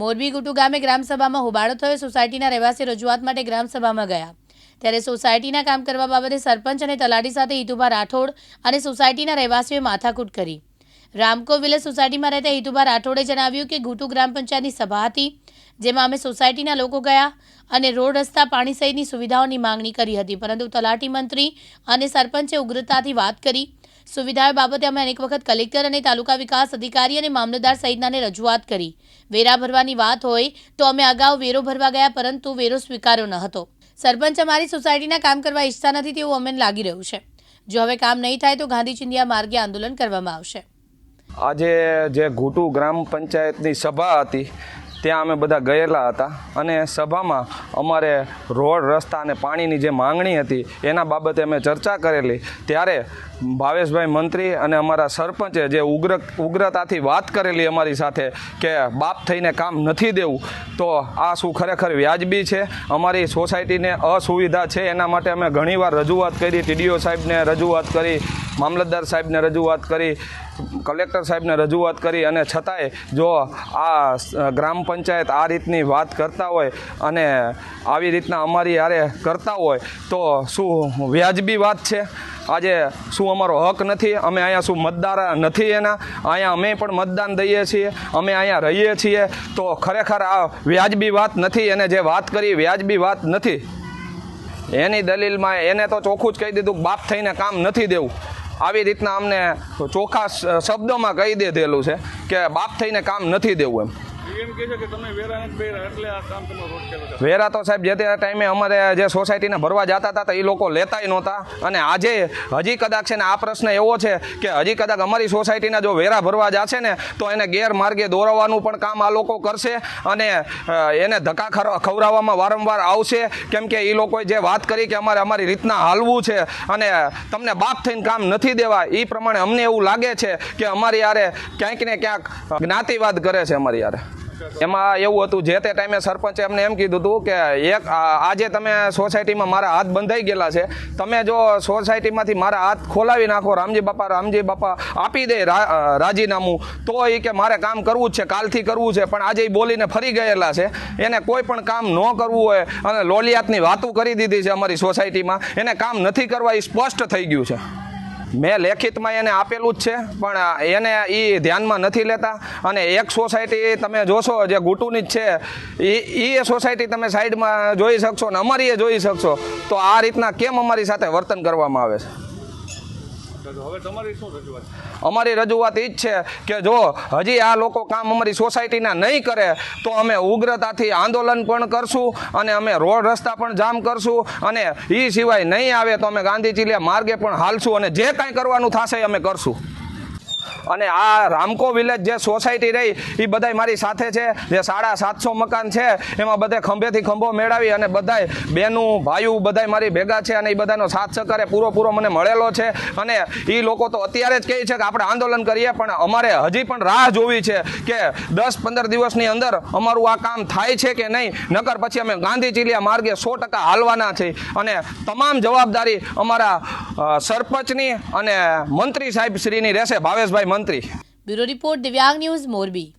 મોરબી ગુટુ ગામે ગ્રામસભામાં હોબાળો થયો. સોસાયટીના રહેવાસી રજૂઆત માટે ગ્રામસભામાં ગયા. ત્યારે સોસાયટીના કામ કરવા બાબતે સરપંચ અને તલાટી સાથે હિતુભા રાઠોડ અને સોસાયટીના રહેવાસીઓએ માથાકૂટ કરી. રામકો વિલેજ સોસાયટીમાં રહેતા હિતુભા રાઠોડે જણાવ્યું કે ગુટુ ગ્રામ પંચાયતની સભા હતી, જેમાં અમે સોસાયટીના લોકો ગયા અને રોડ, રસ્તા, પાણી સહિતની સુવિધાઓની માંગણી કરી હતી. પરંતુ તલાટી મંત્રી અને સરપંચે ઉગ્રતાથી વાત કરી સુવિધાઓ બાબતે અમે અનેક વખત કલેક્ટર અને તાલુકા વિકાસ અધિકારી અને મામલતદાર સહિતનાને રજૂઆત કરી. વેરા ભરવાની વાત હોય તો અમે અગાઉ વેરો ભરવા ગયા પરંતુ વેરો સ્વીકાર્યો ન હતો. સરપંચ અમારી સોસાયટીના કામ કરવા ઈચ્છતા નથી તેવું અમને લાગી રહ્યું છે. જો હવે કામ નહીં થાય તો ગાંધી ચિંધિયા માર્ગે આંદોલન કરવામાં આવશે. આજે જે ઘૂટુ ગ્રામ પંચાયતની સભા હતી ત્યાં અમે બધા ગયેલા હતા અને સભામાં અમારે રોડ, રસ્તા અને પાણીની જે માંગણી હતી એના બાબતે અમે ચર્ચા કરેલી. ત્યારે ભાવેશભાઈ મંત્રી અને અમારા સરપંચે જે ઉગ્ર, ઉગ્રતાથી વાત કરેલી અમારી સાથે કે બાપ થઈને કામ નથી દેવું, તો આ શું ખરેખર વ્યાજબી છે? અમારી સોસાયટીને અસુવિધા છે, એના માટે અમે ઘણીવાર રજૂઆત કરી, ટીડીઓ સાહેબને રજૂઆત કરી, મામલતદાર સાહેબને રજૂઆત કરી, કલેક્ટર સાહેબને રજૂઆત કરી અને છતાંય જો આ ગ્રામ પંચાયત આ રીતની વાત કરતા હોય અને આવી રીતના અમારી યારે કરતા હોય, તો શું વ્યાજબી વાત છે? આજે શું અમારો હક નથી? અમે અહીંયા શું મતદાર નથી એના? અહીંયા અમે પણ મતદાન દઈએ છીએ, અમે અહીંયા રહીએ છીએ, તો ખરેખર આ વ્યાજબી વાત નથી એને જે વાત કરી, વ્યાજબી વાત નથી. એની દલીલમાં એને તો ચોખ્ખું જ કહી દીધું બાપ થઈને કામ નથી દેવું. આવી રીતના અમને ચોખ્ખા શબ્દોમાં કહી દીધેલું છે કે બાપ થઈને કામ નથી દેવું એમ. વેરા તો સાહેબ, જે તે ટાઈમે અમારે જે સોસાયટીને ભરવા જતા હતા એ લોકો લેતાય નહોતા. અને આજે હજી કદાચ છે ને આ પ્રશ્ન એવો છે કે હજી કદાચ અમારી સોસાયટીના જો વેરા ભરવા જશે ને, તો એને ગેરમાર્ગે દોરવવાનું પણ કામ આ લોકો કરશે અને એને ધક્કા ખવડાવવામાં વારંવાર આવશે. કેમ કે એ લોકોએ જે વાત કરી કે અમારે અમારી રીતના હાલવું છે અને તમને બાપ થઈને કામ નથી દેવા એ પ્રમાણે અમને એવું લાગે છે કે અમારી યારે ક્યાંક ને ક્યાંક જ્ઞાતિવાદ કરે છે અમારી યારે એમાં એવું હતું, જે તે ટાઈમે સરપંચે એમને એમ કીધું હતું કે એક આજે તમે સોસાયટીમાં મારા હાથ બંધાઈ ગયેલા છે. તમે જો સોસાયટીમાંથી મારા હાથ ખોલાવી નાખો, રામજી બાપા રામજી બાપા, આપી દે રાજીનામું, તો એ કે મારે કામ કરવું જ છે, કાલથી કરવું છે, પણ આજે બોલીને ફરી ગયેલા છે. એને કોઈ પણ કામ ન કરવું હોય, અને લોલિયાતની વાતો કરી દીધી છે અમારી સોસાયટીમાં. એને કામ નથી કરવા એ સ્પષ્ટ થઈ ગયું છે. મેં લેખિતમાં એને આપેલું જ છે, પણ એને એ ધ્યાનમાં નથી લેતા. અને એક સોસાયટી તમે જોશો, જે ગુટુની જ છે એ એ સોસાયટી તમે સાઈડમાં જોઈ શકશો ને અમારી એ જોઈ શકશો. તો આ રીતના કેમ અમારી સાથે વર્તન કરવામાં આવે છે તો હવે તમારી શું રજૂઆત છે? અમારી રજૂઆત એ જ છે કે જો હજી આ લોકો કામ અમારી સોસાયટીના નહીં કરે, તો અમે ઉગ્રતાથી આંદોલન પણ કરશું અને અમે રોડ રસ્તા પણ જામ કરશું અને એ સિવાય નહીં આવે તો અમે ગાંધી ચીલિયા માર્ગે પણ હાલશું અને જે કાંઈ કરવાનું થશે અમે કરશું. અને આ રામકો વિલેજ જે સોસાયટી રહી એ બધાય મારી સાથે છે. જે સાડા સાતસો મકાન છે, એમાં બધે ખંભેથી ખંભો મેળવી અને બધાય બેનું ભાઈઓ બધાય મારી ભેગા છે અને એ બધાનો સાથ સહકાર પૂરો મને મળેલો છે. અને એ લોકો તો અત્યારે જ કહે છે કે આપણે આંદોલન કરીએ, પણ અમારે હજી પણ રાહ જોવી છે કે દસ પંદર દિવસની અંદર અમારું આ કામ થાય છે કે નહીં? નકર પછી અમે ગાંધી ચીલિયા માર્ગે સો ટકા હાલવાના છે અને તમામ જવાબદારી અમારા સરપંચની અને મંત્રી સાહેબ શ્રીની રહેશે ભાવેશભાઈ મંત્રી. Bureau report Divyang news Morbi.